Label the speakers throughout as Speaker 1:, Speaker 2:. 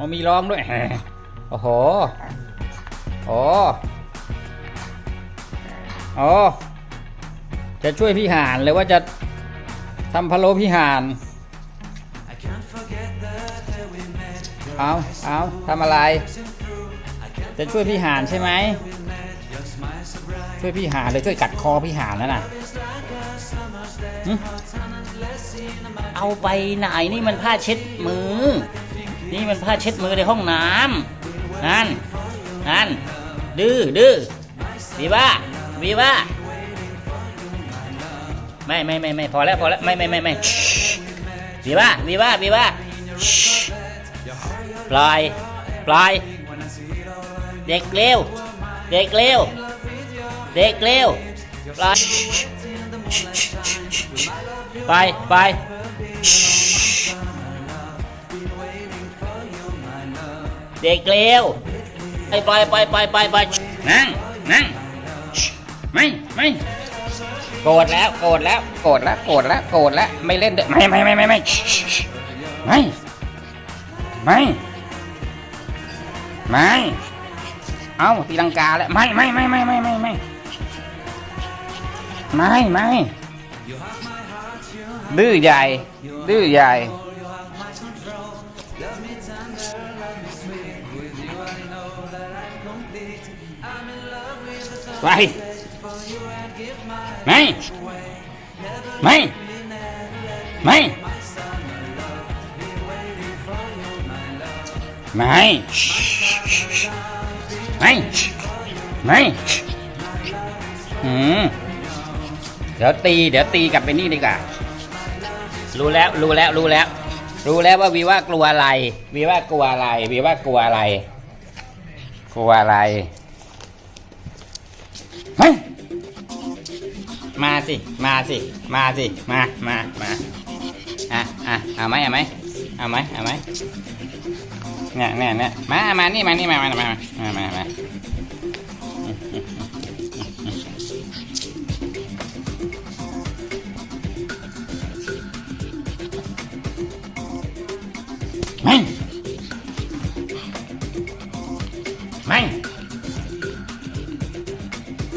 Speaker 1: อ๋อมีร้องด้วยโอ้โหโอ้โอ้จะช่วยพี่หานหรือว่าจะทำพะโล้พี่หานเอาเอาทำอะไร จะช่วยพี่หานใช่ไหมช่วยพี่หานเลยช่วยกัดคอพี่หานแล้วน่ะเอาไปไหนนี่มันผ้าเช็ดมือ นี่มันผ้าเช็ดมือในห้องน้ำนั่นนั่นดื้อดื้อวีว่าวีว่าไม่ไม่ไม่ไม่พอแล้วพอแล้วไม่ไม่ไม่ไม่วีว่าวีว่าวีว่าปล่อยปล่อยเด็กเร็วเด็กเร็วเด็กเร็วปล่อยไปไป เด็กเร็วไปไปไปไปไปไปนั่งนั่งไม่ไม่โกรธแล้วโกรธแล้วโกรธแล้วโกรธแล้วโกรธแล้วไม่เล่นด้วยไม่ไม่ไม่ไม่ไม่ไม่ไม่ไม่เอาตีลังกาแล้วไม่ไม่ไม่ไม่ไม่ไม่ไม่ไม่ไม่ดื้อใหญ่ดื้อใหญ่ ไปไม่ไม่ไม่ไม่ไม่ไม่อืมเดี๋ยวตี เดี๋ยวตีกลับไปนี่ดีกว่า รู้แล้ว รู้แล้ว รู้แล้ว รู้แล้วว่าวีว่ากลัวอะไร วีว่ากลัวอะไร วีว่ากลัวอะไร กลัวอะไร เฮ้ยมาสิ มาสิ มาสิ มา มา มา อะอะเอาไหมเอาไหมเอาไหมเอาไหมเนี่ยเนี่ยเนี่ยมา มา นี่ มา นี่ มา มา มา มา มา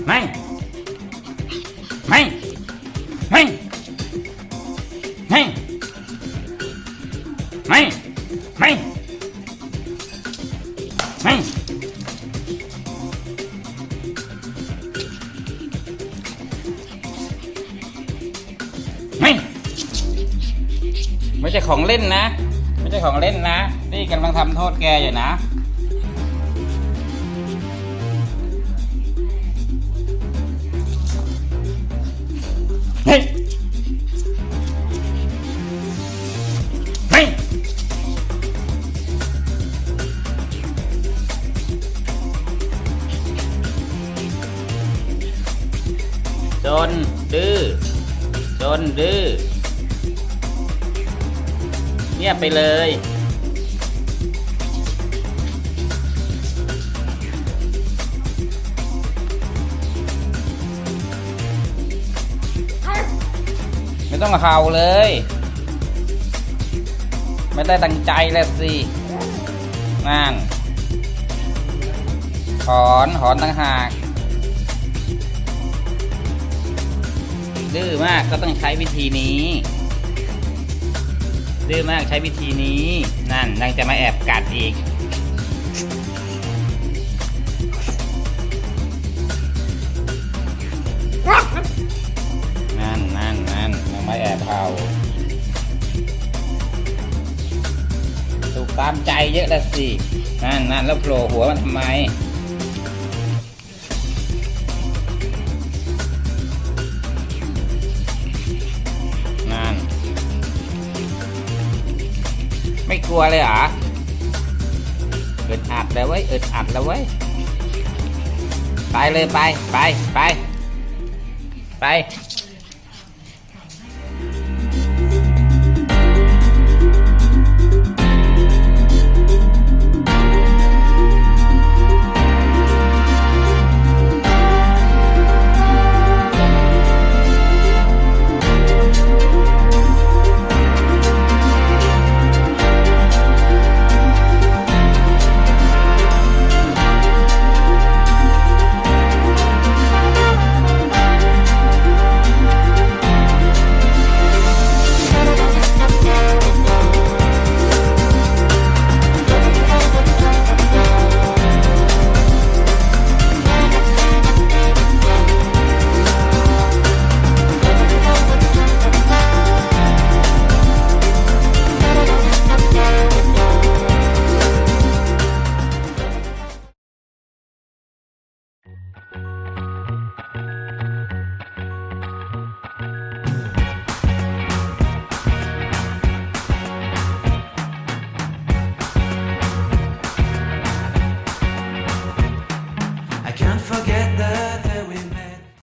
Speaker 1: ไม่ ไม่ ไม่ ไม่ ไม่ ไม่ ไม่ ไม่ ไม่ใช่ของเล่นนะ ไม่ใช่ของเล่นนะ นี่กำลังทำโทษแกอยู่นะ นดื้อจนดื้อเงียบไปเลย ไม่ต้องเห่าเลย ไม่ได้ตั้งใจแล้วสินั่นหอนหอนต่างหาก ดื้อมากก็ต้องใช้วิธีนี้ ดื้อมากใช้วิธีนี้ นั่นยังจะมาแอบกัดอีก นั่นนั่นนั่นยังไม่แอบเอาถูกตามใจเยอะแล้วสิ นั่นนั่นแล้วโผล่หัวมันทำไม กลัวเลยเหรออิดอัดแล้วเว้ยอิดอัดแล้วเว้ยไปเลยไปไปไปไป